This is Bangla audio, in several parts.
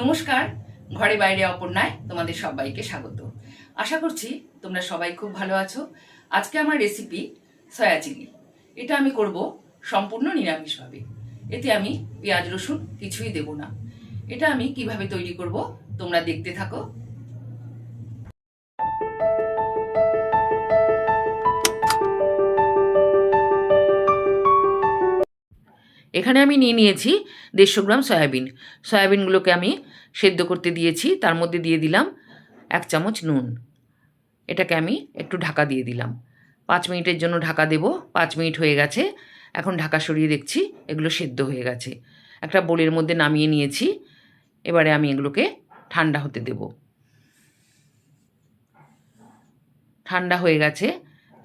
নমস্কার, ঘরে বাইরে অপর্ণায় তোমাদের সবাইকে স্বাগত। আশা করছি তোমরা সবাই খুব ভালো আছো। আজকে আমার রেসিপি সয়া চিলি এটা আমি করব সম্পূর্ণ নিরামিষভাবে। এতে আমি পেঁয়াজ রসুন কিছুই দেব না। এটা আমি কীভাবে তৈরি করব তোমরা দেখতে থাকো। এখানে আমি নিয়ে নিয়েছি দেড়শো গ্রাম সয়াবিন। সয়াবিনগুলোকে আমি সেদ্ধ করতে দিয়েছি, তার মধ্যে দিয়ে দিলাম এক চামচ নুন। এটাকে আমি একটু ঢাকা দিয়ে দিলাম। পাঁচ মিনিটের জন্য ঢাকা দেব, পাঁচ মিনিট হয়ে গেছে। এখন ঢাকা সরিয়ে দেখছি এগুলো সেদ্ধ হয়ে গেছে। একটা বোলের মধ্যে নামিয়ে নিয়েছি, এবারে আমি এগুলোকে ঠান্ডা হতে দেব। ঠান্ডা হয়ে গেছে,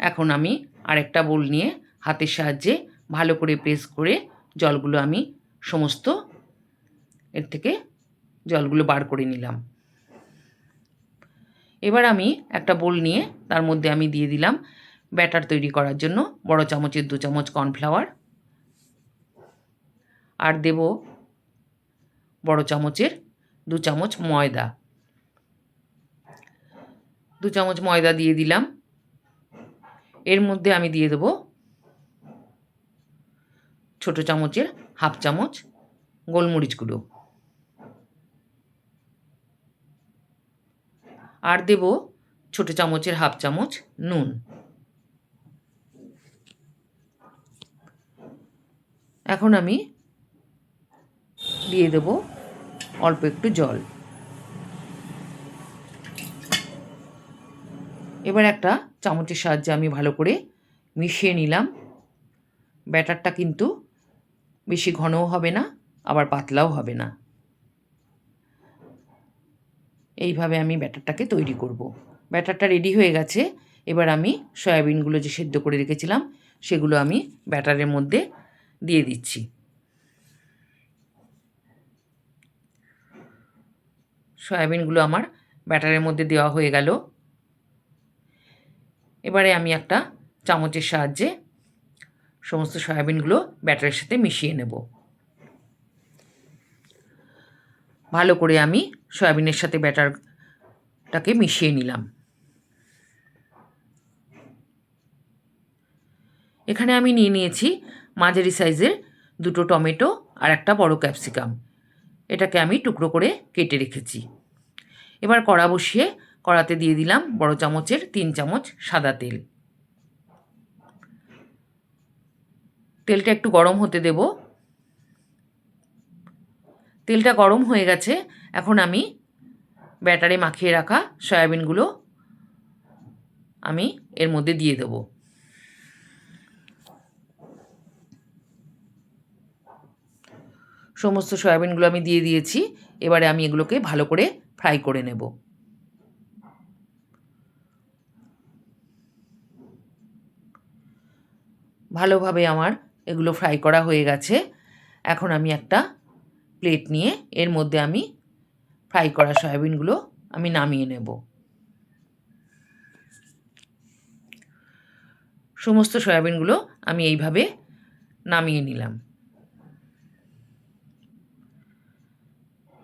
এখন আমি আরেকটা বোল নিয়ে হাতের সাহায্যে ভালো করে প্রেস করে জলগুলো আমি সমস্ত এর থেকে জলগুলো বার করে নিলাম। এবার আমি একটা বোল নিয়ে তার মধ্যে আমি দিয়ে দিলাম ব্যাটার তৈরি করার জন্য বড় চামচের দু চামচ কর্নফ্লাওয়ার। আর দেব বড় চামচের দু চামচ ময়দা। দু চামচ ময়দা দিয়ে দিলাম। এর মধ্যে আমি দিয়ে দেবো ছোট চামচের হাফ চামচ গোলমরিচ গুঁড়ো। আর দেব ছোট চামচের হাফ চামচ নুন। এখন আমি দিয়ে দেব অল্প একটু জল। এবার একটা চামচের সাহায্যে আমি ভালো করে মিশিয়ে নিলাম। ব্যাটারটা কিন্তু বেশি ঘনও হবে না, আবার পাতলাও হবে না। এইভাবে আমি ব্যাটারটাকে তৈরি করব। ব্যাটারটা রেডি হয়ে গেছে, এবার আমি সয়াবিনগুলো যে সেদ্ধ করে রেখেছিলাম, সেগুলো আমি ব্যাটারের মধ্যে দিয়ে দিচ্ছি। সয়াবিনগুলো আমার ব্যাটারের মধ্যে দেওয়া হয়ে গেল। এবারে আমি একটা চামচের সাহায্যে সমস্ত সয়াবিনগুলো ব্যাটারের সাথে মিশিয়ে নেব। ভালো করে আমি সয়াবিনের সাথে ব্যাটারটাকে মিশিয়ে নিলাম। এখানে আমি নিয়ে নিয়েছি মাঝারি সাইজের দুটো টমেটো আর একটা বড় ক্যাপসিকাম। এটাকে আমি টুকরো করে কেটে রেখেছি। এবার কড়া বসিয়ে কড়াতে দিয়ে দিলাম বড় চামচের তিন চামচ সাদা তেল। তেলটা একটু গরম হতে দেব। তেলটা গরম হয়ে গেছে। এখন আমি ব্যাটারে মাখিয়ে রাখা সয়াবিনগুলো আমি এর মধ্যে দিয়ে দেব। সমস্ত সয়াবিনগুলো আমি দিয়ে দিয়েছি। এবারে আমি এগুলোকে ভালো করে ফ্রাই করে নেব। ভালোভাবে আমার এগুলো ফ্রাই করা হয়ে গেছে। এখন আমি একটা প্লেট নিয়ে এর মধ্যে আমি ফ্রাই করা সয়াবিনগুলো আমি নামিয়ে নেব। সমস্ত সয়াবিনগুলো আমি এইভাবে নামিয়ে নিলাম।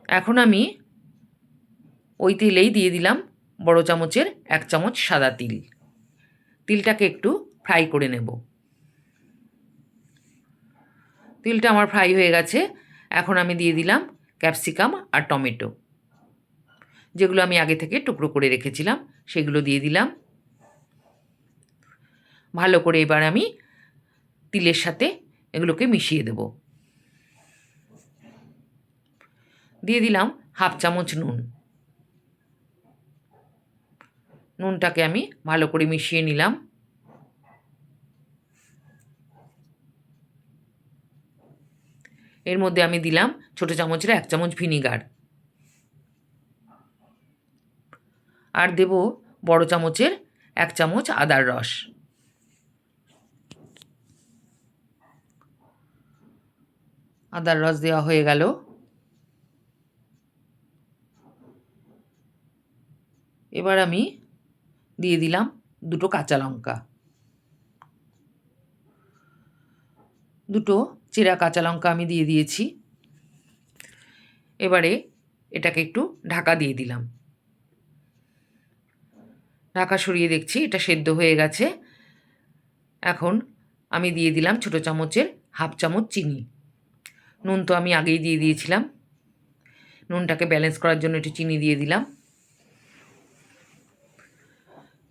এখন আমি ওই তেলেই দিয়ে দিলাম বড় চামচের এক চামচ সাদা তিল। তিলটাকে একটু ফ্রাই করে নেব। তিলটা আমার ফ্রাই হয়ে গেছে। এখন আমি দিয়ে দিলাম ক্যাপসিকাম আর টমেটো। যেগুলো আমি আগে থেকে টুকরো করে রেখেছিলাম, সেগুলো দিয়ে দিলাম। ভালো করে এবার আমি তিলের সাথে এগুলোকে মিশিয়ে দেব। দিয়ে দিলাম হাফ চামচ নুন। নুনটাকে আমি ভালো করে মিশিয়ে নিলাম। এর মধ্যে আমি দিলাম ছোটো চামচের এক চামচ ভিনিগার। আর দেব বড় চামচের এক চামচ আদার রস। আদার রস দেওয়া হয়ে গেল। এবার আমি দিয়ে দিলাম দুটো কাঁচা লঙ্কা। দুটো চেরা কাঁচা লঙ্কা আমি দিয়ে দিয়েছি। এবারে এটাকে একটু ঢাকা দিয়ে দিলাম। ঢাকা সরিয়ে দেখছি, এটা সেদ্ধ হয়ে গেছে। এখন আমি দিয়ে দিলাম ছোটো চামচের হাফ চামচ চিনি। নুন তো আমি আগেই দিয়ে দিয়েছিলাম। নুনটাকে ব্যালেন্স করার জন্য একটু চিনি দিয়ে দিলাম।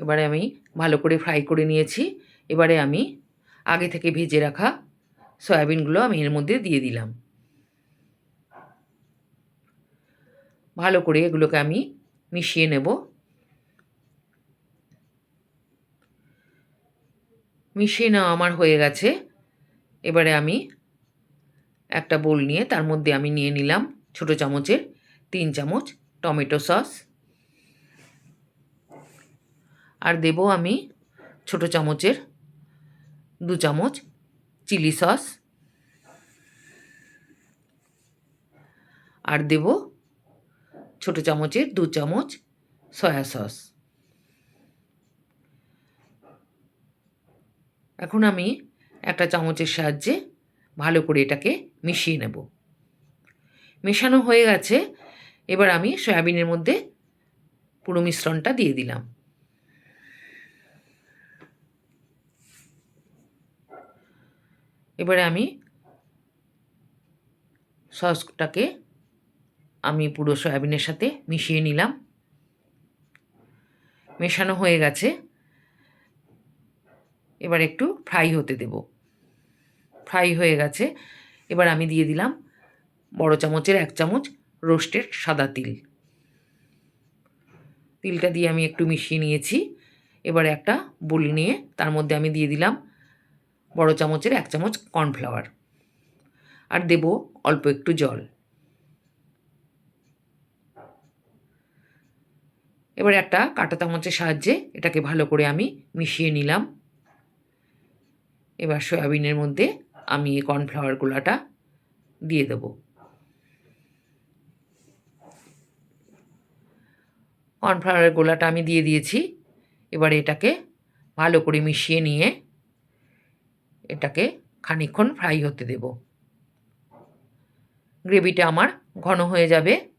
এবারে আমি ভালো করে ফ্রাই করে নিয়েছি। এবারে আমি আগে থেকে ভেজে রাখা সয়াবিনগুলো আমি এর মধ্যে দিয়ে দিলাম। ভালো করে এগুলোকে আমি মিশিয়ে নেব। মিশিয়ে নেওয়া আমার হয়ে গেছে। এবারে আমি একটা বোল নিয়ে তার মধ্যে আমি নিয়ে নিলাম ছোটো চামচের তিন চামচ টমেটো সস। আর দেব আমি ছোটো চামচের দু চামচ চিলি সস। আর দেব ছোটো চামচের দু চামচ সয়া সস। এখন আমি একটা চামচের সাহায্যে ভালো করে এটাকে মিশিয়ে নেব। মেশানো হয়ে গেছে। এবার আমি সয়াবিনের মধ্যে পুরো মিশ্রণটা দিয়ে দিলাম। এবারে আমি সসটাকে আমি পুরো সয়াবিনের সাথে মিশিয়ে নিলাম। মেশানো হয়ে গেছে। এবার একটু ফ্রাই হতে দেব। ফ্রাই হয়ে গেছে। এবার আমি দিয়ে দিলাম বড় চামচের এক চামচ রোস্টেড সাদা তিল। তিলটা দিয়ে আমি একটু মিশিয়ে নিয়েছি। এবার একটা বোল নিয়ে তার মধ্যে আমি দিয়ে দিলাম বড় চামচের এক চামচ কর্নফ্লাওয়ার আর দেব অল্প একটু জল। এবার একটা কাঁটা চামচের সাহায্যে এটাকে ভালো করে আমি মিশিয়ে নিলাম। এবার সয়াবিনের মধ্যে আমি এই কর্নফ্লাওয়ার গোলাটা দিয়ে দেব। কর্নফ্লাওয়ারের গোলাটা আমি দিয়ে দিয়েছি। এবার এটাকে ভালো করে মিশিয়ে নিয়ে এটাকে খানিকক্ষণ ফ্রাই হতে দেব। গ্রেভিটা আমার ঘন হয়ে যাবে।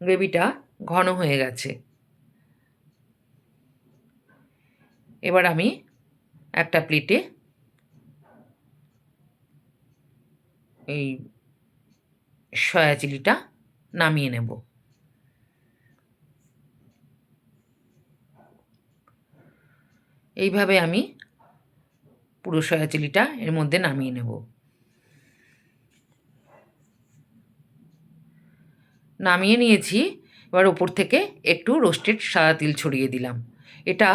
গ্রেভিটা ঘন হয়ে গেছে। এবার আমি একটা প্লেটে এই সয়া চিলিটা নামিয়ে নেব। এইভাবে আমি পুরো সয়া চিলিটা এর মধ্যে নামিয়ে নেব। নামিয়ে নিয়েছি, এবার ওপর থেকে একটু রোস্টেড সাদা তিল ছড়িয়ে দিলাম। এটা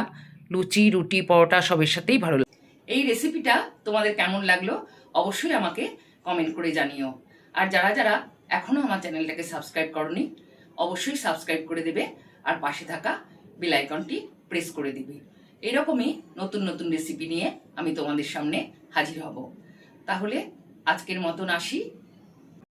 লুচি, রুটি, পরোটা সবের সাথেই ভালো লাগে। এই রেসিপিটা তোমাদের কেমন লাগল অবশ্যই আমাকে কমেন্ট করে জানিও। আর যারা যারা এখনও আমার চ্যানেলটাকে সাবস্ক্রাইব করনি, অবশ্যই সাবস্ক্রাইব করে দেবে আর পাশে থাকা বেল আইকনটি প্রেস করে দিবে। এরকমই নতুন নতুন রেসিপি নিয়ে আমি তোমাদের সামনে হাজির হব। তাহলে আজকের মতন আসি।